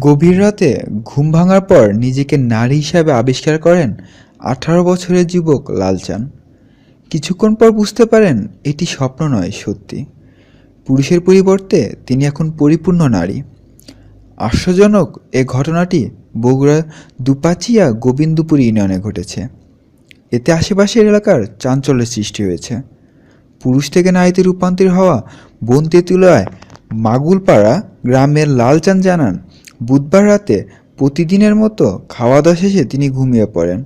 গভীর রাতে ঘুম ভাঙার পর নিজেকে নারী হিসাবে আবিষ্কার করেন আঠারো বছরের যুবক লালচান। কিছুক্ষণ পর বুঝতে পারেন এটি স্বপ্ন নয়, সত্যি। পুরুষের পরিবর্তে তিনি এখন পরিপূর্ণ নারী। আশ্চর্যজনক এ ঘটনাটি বগুড়ার দুপাচিয়া গোবিন্দপুর ইউনিয়নে ঘটেছে। এতে আশেপাশের এলাকার চাঞ্চল্যের সৃষ্টি হয়েছে। পুরুষ থেকে নারীতে রূপান্তর হওয়া বন তেঁতুলায় মাগুলপাড়া গ্রামের লালচান জানান, বুধবার রাতে প্রতিদিনের মতো খাওয়া দাওয়া শেষে তিনি ঘুমিয়ে পড়েন।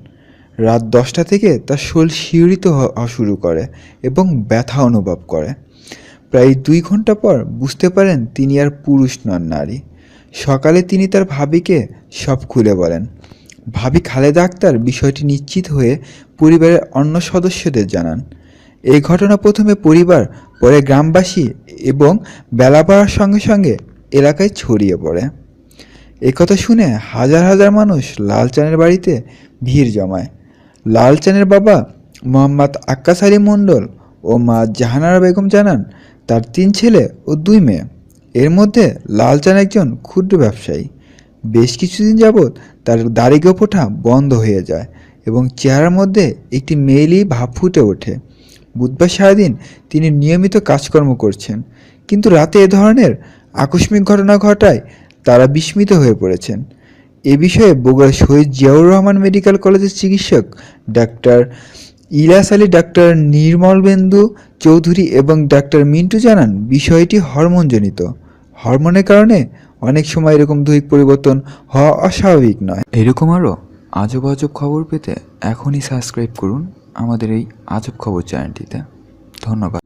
রাত দশটা থেকে তার শরীর শিহরিত হওয়া শুরু করে এবং ব্যথা অনুভব করে। প্রায় দুই ঘণ্টা পর বুঝতে পারেন তিনি আর পুরুষ নন নারী। সকালে তিনি তার ভাবিকে সব খুলে বলেন ভাবি খালেদা আক্তার বিষয়টি নিশ্চিত হয়ে পরিবারের অন্য সদস্যদের জানান। এই ঘটনা প্রথমে পরিবার, পরে গ্রামবাসী এবং বেলা বাড়ার সঙ্গে সঙ্গে এলাকায় ছড়িয়ে পড়ে। একথা শুনে হাজার হাজার মানুষ লালচানের বাড়িতে ভিড় জমায়। লালচানের বাবা মোহাম্মদ আক্কাস আলী মণ্ডল ও মা জাহানারা বেগম জানান, তার তিন ছেলে ও দুই মেয়ে। এর মধ্যে লালচান একজন ক্ষুদ্র ব্যবসায়ী। বেশ কিছুদিন যাবৎ তার দাড়ি গোপোঠা বন্ধ হয়ে যায় এবং চেহারার মধ্যে একটি মেয়েলি ভাব ফুটে ওঠে। বুধবার সারাদিন তিনি নিয়মিত কাজকর্ম করছেন, কিন্তু রাতে এ ধরনের আকস্মিক ঘটনা ঘটায় তারা বিস্মিত হয়ে পড়েছেন। এ বিষয়ে বগুড়া শহীদ জিয়াউর রহমান মেডিকেল কলেজের চিকিৎসক ডাক্তার ইলাস আলী, ডাক্তার নির্মলবেন্দু চৌধুরী এবং ডাক্তার মিন্টু জানান বিষয়টি হরমোনজনিত। হরমোনের কারণে অনেক সময় এরকম দৈহিক পরিবর্তন হওয়া অস্বাভাবিক নয়। এরকম আরও আজব আজব খবর পেতে এখনই সাবস্ক্রাইব করুন আমাদের এই আজব খবর চ্যানেলটিতে ধন্যবাদ।